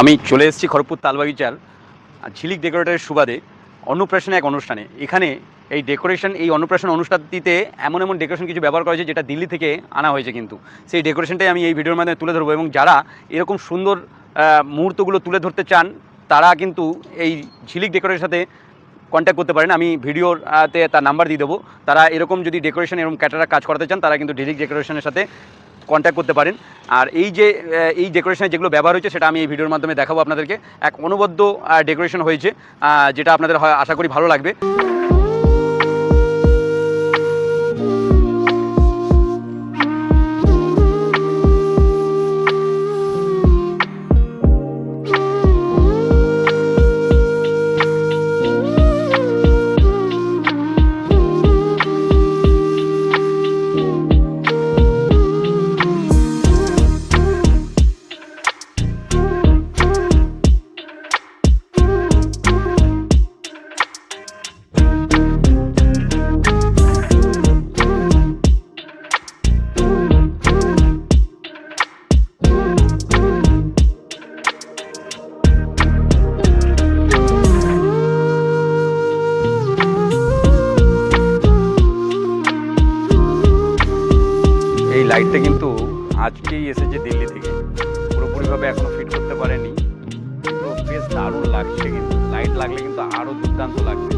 আমি চলে এসেছি খড়গপুর তালবাগিচার ঝিলিক ডেকোরেটরের সুবাদে অন্নপ্রাশনে এক অনুষ্ঠানে। এখানে এই ডেকোরেশন এই অন্নপ্রাশন অনুষ্ঠানটিতে এমন এমন ডেকোরেশন কিছু ব্যবহার করা হয়েছে যেটা দিল্লি থেকে আনা হয়েছে কিন্তু। সেই ডেকোরেশনটাই আমি এই ভিডিওর মাধ্যমে তুলে ধরবো এবং যারা এরকম সুন্দর মুহূর্তগুলো তুলে ধরতে চান তারা কিন্তু এই ঝিলিক ডেকোরেটের সাথে কন্ট্যাক্ট করতে পারেন। আমি ভিডিওর আহ, তে তার নাম্বার দিয়ে দেবো। তারা এরকম যদি ডেকোরেশন এরকম ক্যাটারার কাজ করাতে চান তারা কিন্তু ঝিলিক ডেকোরেশনের সাথে কন্ট্যাক্ট করতে পারেন। আর এই যে এই ডেকোরেশনে যেগুলো ব্যবহার হয়েছে, সেটা আমি এই ভিডিওর মাধ্যমে দেখাবো আপনাদেরকে। এক অনবদ্য ডেকোরেশন হয়েছে যেটা আপনাদের আশা করি ভালো লাগবে। এই কিন্তু আজকেই এসেছে দিল্লি থেকে। পুরোপুরিভাবে এখনও ফিট করতে পারেনি। তো বেশ দারুণ লাগছে কিন্তু। লাইট লাগলে কিন্তু আরও দুর্দান্ত লাগবে।